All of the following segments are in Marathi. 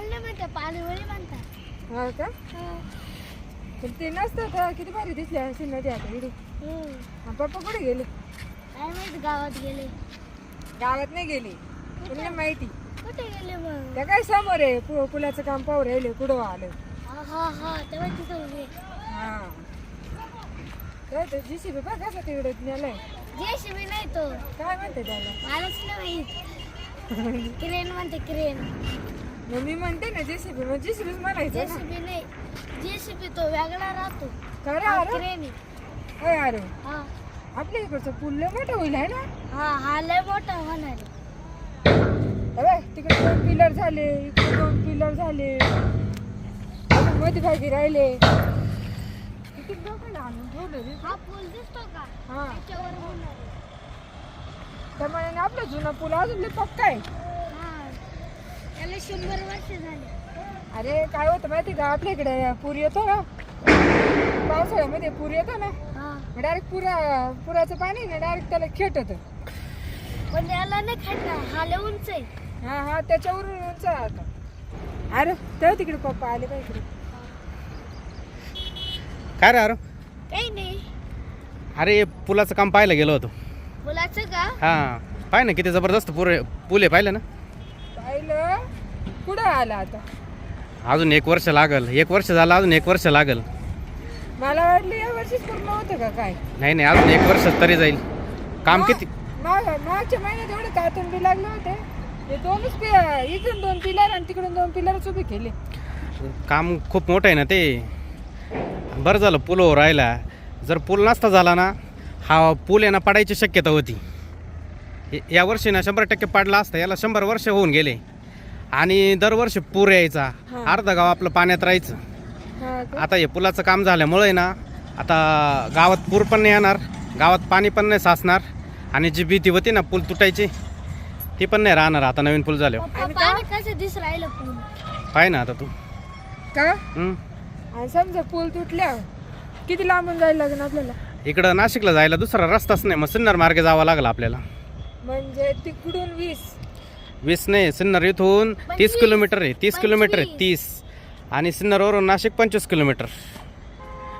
पाणी वळी म्हणतात. हा का? पण ते नसतात हा, किती भारी दिसले असे नदी आता इडू. हम्म. पप्पा कुठे गेले? काय माहिती गावात गेले. गावात नाही गेले. तुला नाही माहिती. कुठे गेले मग? त्या काय समोर आहे? पु- पुलाचं काम पाहू राहिले कुठं आलं? हा हा हा तेव्हा तिथं उभे हा. काय जीसीबी बघ कसं तिकडे नेलंय जेसीबी नाही तो. काय म्हणते त्याला? मलाच नाही माहीत. क्रेन म्हणते क्रेन मग मी म्हणते ना जेसीबी मग जेसीबीच म्हणायचं ना. जेसीबी नाही. जेसीबी तो वेगळा राहतो. का रे हा अरे क्रेन आहे. अय अरे हा. आपल्या इकडचं पूल लय मोठं होईल आहे ना? हा हा लय मोठा होणार आहे. अरे तिकडे दोन पिलर झाले इकडे दोन पिलर झाले. अजून मध्ये भागी राहिले. किती डोक्याला आणून ठेवलं रे. हा पूल दिसतो का? हा. त्याच्यावर होणार आहे. त्यामुळे आपला जुना पूल अजून लय पक्का आहे. त्याला शंभर वर्ष झाले. अरे काय होतं माहिती का? आपल्या इकडे पूर येतो ना. पावसाळ्यामध्ये पूर येतो ना. हा. डायरेक्ट पुरा पुराचं पाणी ना डायरेक्ट त्याला खेटत पण याला नाही खायचं हा लय उंच आहे. हा हा त्याच्यावरून उंच आहे आता. अरे तेव्हा तिकडे पप्पा आले पाहिजे इकडे. काय रे अरे काही नाही. अरे पुलाचं काम पाहायला गेलो होतो. मुलाचं का? हा. पाय ना किती जबरदस्त पूर पूल आहे पाहिलं ना? कुठं आला आता? अजून एक वर्ष लागल. एक वर्ष झालं अजून एक वर्ष लागल. मला वाटलं या वर्षीच पूर्ण होतं का काय? नाही नाही अजून एक वर्ष तरी जाईल. काम किती? माग मागच्या महिन्यात एवढे कातून बी लागले होते. हे दोनच पि- इकडून दोन पिलर आणि तिकडून दोन पिलरच उभे केले. काम खूप मोठं आहे ना ते. बरं झालं पूल हो राहिला. जर पूल नसता झाला ना हा पूल आहे ना पडायची शक्यता होती. हे- या वर्षी ना शंभर टक्के पाडला असता याला शंभर वर्ष होऊन गेले. आणि दरवर्षी पूर यायचा. हा. अर्ध गाव आपलं पाण्यात राहायचं. हा का? आता हे पुलाचं काम झाल्यामुळे ना आता गावात पूर पण नाही येणार गावात पाणी पण नाही साचणार आणि जी भीती होती ना पूल तुटायची ती पण नाही राहणार. आता नवीन पूल पूल? पाय ना आता तू. का? हं? समजा पूल तुटल्या किती लांबून जायला लागेल आपल्याला? इकडं नाशिकला जायला दुसरा रस्ताच नाही. मग सिन्नर मार्गे जावं लागला आपल्याला. म्हणजे तिकडून वीस. वीस नाही सिन्नर इथून तीस. किलोमीटर आहे तीस किलोमीटर आहे. तीस. आणि सिन्नरवरून नाशिक पंचवीस किलोमीटर.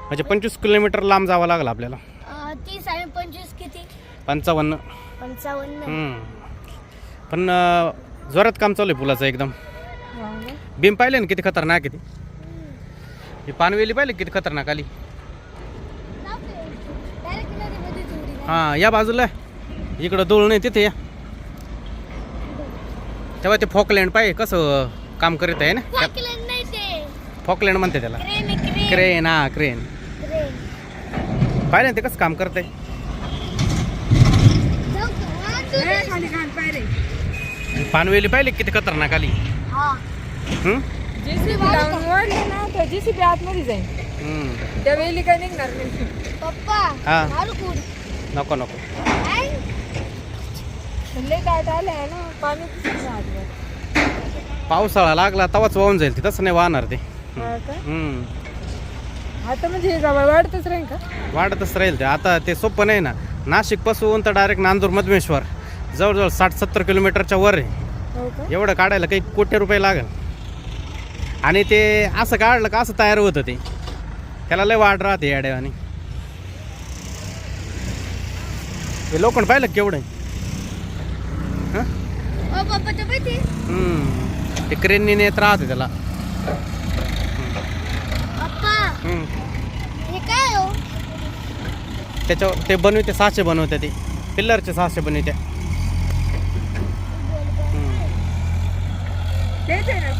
म्हणजे पंचवीस किलोमीटर लांब जावं लागलं आपल्याला. अं, तीस आणि पंचवीस किती? पंचावन्न. पंचावन्न. पण अं, जोरात काम चालू आहे पुलाचं एकदम? बीम पाहिले ना किती खतरनाक आहे ती? ही पानवेली पाहिले किती खतरनाक आली? डायरेक्ट नदीमध्ये जोडी हां या बाजूला. इकडं दोळ नाही तिथे या. तेव्हा ते फॉकलँड पाहिजे कसं काम करीत आहे ना? फॉकलँड म्हणते त्याला. क्रेन हा क्रेन क्रेन पाहिलं ते कसं काम करत आहे पानवेली पाहिले किती खतरनाक आली? हा. हं? जेसीबी लावून वाढले ना तर जेसीबी आतमध्ये जाईल. हं. त्या वेळी काय निघणार नाही. पप्पा हा. मारू कुड नको नको? लय दाट आले आहे ना पाणी दिसत नाही अजिबात. पावसाळा लागला तवाच वाहून जाईल ते तसं नाही वाहणार ते. हा का? आता म्हणजे हे जवळ वाढतच राहील का? वाढतच राहील ते. आता ते सोपं नाही ना. नाशिकपासून तर डायरेक्ट नांदूर मधमेश्वर. जवळजवळ साठ सत्तर किलोमीटरच्या वर आहे. हो का? एवढं काढायला काही कोटी रुपये लागेल. आणि ते असं काढलं का असं तयार होतं ते. त्याला लय वाढ राहते या आणि हे लोखंड पाहिलं का केवढं आहे? हं? ओ पप्पा तर माहिती हम्म. ते क्रेननी नेत राहते त्याला हम्म. हे काय हो त्याच्यावर ते बनवते सहाशे बनवते ते पिल्लरचे सहाशे बनवते हम्म. तेच आहे ना.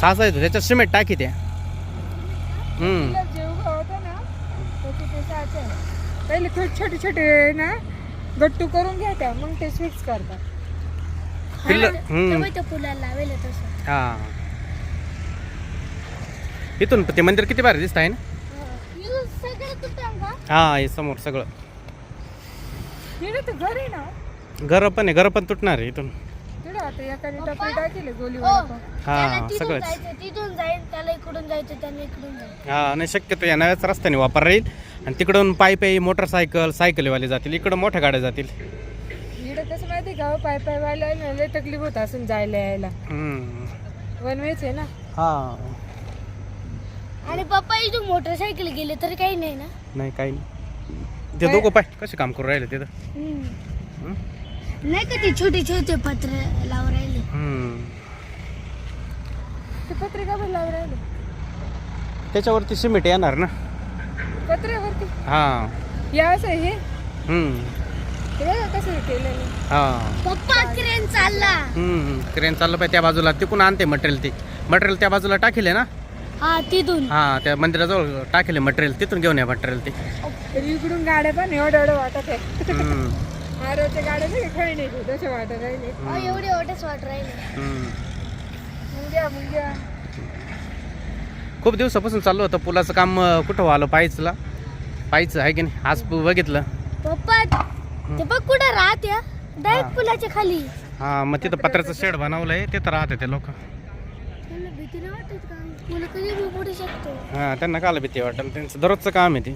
सहाशा येतो त्याच्यात सिमेंट टाकी त्या हम्म. तिला जे उभं होतं ना त्याचे ते साच आहे पहिले थोडे छोटे छोटे ना गट्टू करून घ्या मग ते स्विच करतात. पिल्लर हम्म. तेव्हा त्या पुलाला लावेल तसं. हा. इथून ते मंदिर किती भारी दिसत आहे ना? हे सगळं तुटलं का? हा हे समोर सगळं. तिकडे तर घर आहे ना? घरं पण आहे घरं पण तुटणार आहे इथून. तिकडे आता एकाने टपरी टाकेले गोली हो. त्याला हा तिथून सगळंच. जायचं तिथून जाईल त्याला इकडून जायचं त्याला इकडून जायचं. हा नाही शक्यतो या नव्याच रस्त्याने वापर राहील. आणि तिकडून पायी पायी मोटरसायकल सायकलीवाले जातील. इकडं मोठ्या गाड्या जातील. इकडे कसं माहिती का पाय पाय वाला लय तकलीफ होत असून जायला यायला. हम्म. वन वेच आहे ना? हा. आणि पप्पा इथून मोटरसायकल गेले तर काही नाही ना? नाही काही नाही. ते दोघं पाय कसे काम करू राहिले तिथं? हं? नाही का ते छोटे छोटे पत्र लावून राहिले? हं. ते पत्रिका पण लावून राहिले. त्याच्यावरती सिमेंट येणार ना? पत्र्यावरती? हा. या असं हे? बघा कसं केलेलं. हा. पप्पा क्रेन चालला. हं. क्रेन चाललं पाहिजे त्या बाजूला. तिकून आणते मटेरियल ते. मटेरियल त्या बाजूला टाकेले ना? हा तिथून. हा त्या मंदिराजवळ टाकेले मटेरियल तिथून घेऊन या मटेरियल ते. तर इकडून गाड्या पण एवढं एवढं वाटत आहे. हं. आरोच्या गाड्या नाही का? काही नाही तसे वाटत एवढे ओटेच वाट राहिले. हं. मुंग्या मुंग्या. खूप दिवसापासून चालू होतं. पुलाचं काम कुठं व्हालं पाहिजला पाहिजे आहे की नाही? आज बघितलं. पप्पा ते बघ कुठं राहत. डायरेक्ट पुलाच्या खाली. हा मग तिथं पत्र्याचं शेड बनवलंय तिथं राहते ते लोक. हा त्यांना काला भीती वाटेल? त्यांचं दररोजचं काम आहे ते.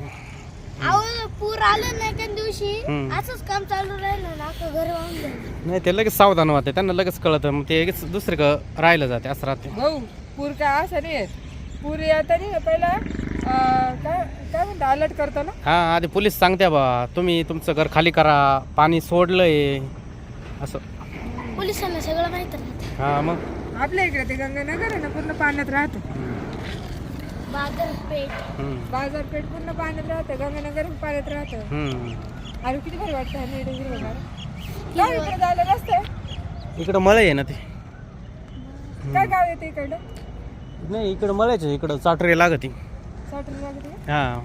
अहो पूर आलं नाही त्या दिवशी. असंच काम चालू राहिलं ना अख्खं घर वाहून जाईल नाही ते लगेच सावधान होते त्यांना लगेच कळतं. मग ते लगेच दुसरीकडं राहिलं जाते असं राहते. भाऊ पूर काय असं नाही येत. पूर येता नाही का पहिला अं, काय काय म्हणतो अलर्ट करतो ना? हा आधी पोलीस सांगते बा तुम्ही तुमचं घर खाली करा पाणी सोडलंय. असं. पोलिसांना सगळं माहीत राहतं हा मग? आपल्या इकडे ते गंगानगर आहे ना पूर्ण पाण्यात राहतं. बाजारपेठ. हम्म. बाजारपेठ पूर्ण पाण्यात राहतं गंगानगर पण पाण्यात राहतं. हम्म. अरे किती भारी वाटतं आणि इकडे हिरवंगार. काय इकडे जायला रस्ता? आहे इकडं मळे आहे ना ते. काय गाव येते इकडं नाही इकडं मळायच इकडं चाटरी लागती लागते? हा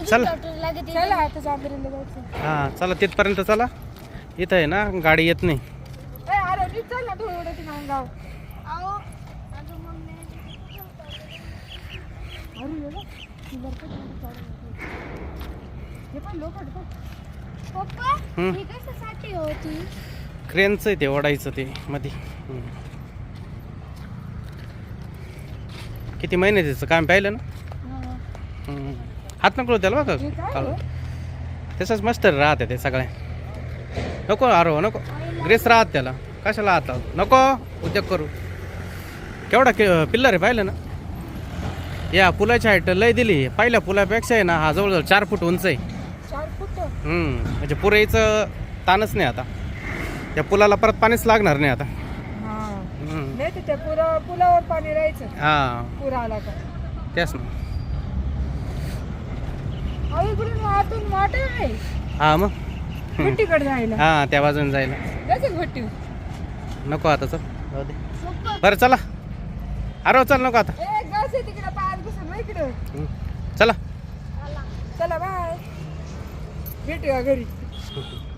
चल. लागत चला आता चांदरीला जायचं हा चला तिथपर्यंत चला इथं आहे ना गाडी येत नाही ए, अरे नीट चल ना थोडं थोडं तिकडं गाव अहो माझं मम्मी अरे ये बघ. ती बरकत मध्ये चालू आहे. हे पण लोक पप्पा हम्म. ही कशासाठी होती क्रेनचं आहे ते ओढायचं ते मध्ये हम्म. किती महिने त्याचं काम पाहिलं ना? हम्म. हात नको त्याला बघा. काढून. हो? तसंच मस्त राहते ते सगळे. नको अरो नको. ग्रेस राहत त्याला. कशाला आता नको. उद्योग करू. केवढा कि पिल्लर आहे पाहिलं ना? या पुलाची हाईट लय दिली. पहिल्या पुलापेक्षा आहे ना हा जवळजवळ चार फूट उंच आहे. चार फूट? हम्म. म्हणजे पुरेचं ताणच नाही आता. त्या पुलाला परत पाणीच लागणार नाही आता. नाही पुरा पुलावर पाणी राहायचं. हा. पूर आला का? तेच ना. अहो इकडून आतून वाट आहे. हा मग. भट्टीकडे जायला. हा त्या बाजूने जायला. जायचं भट्टी नको आता चल. जाऊ दे. बरं चला. अरे चल नको आता. ए गास आहे तिकडे पाच बसून मग इकडं. हम्म. चला. चला बाय. भेटूया घरी.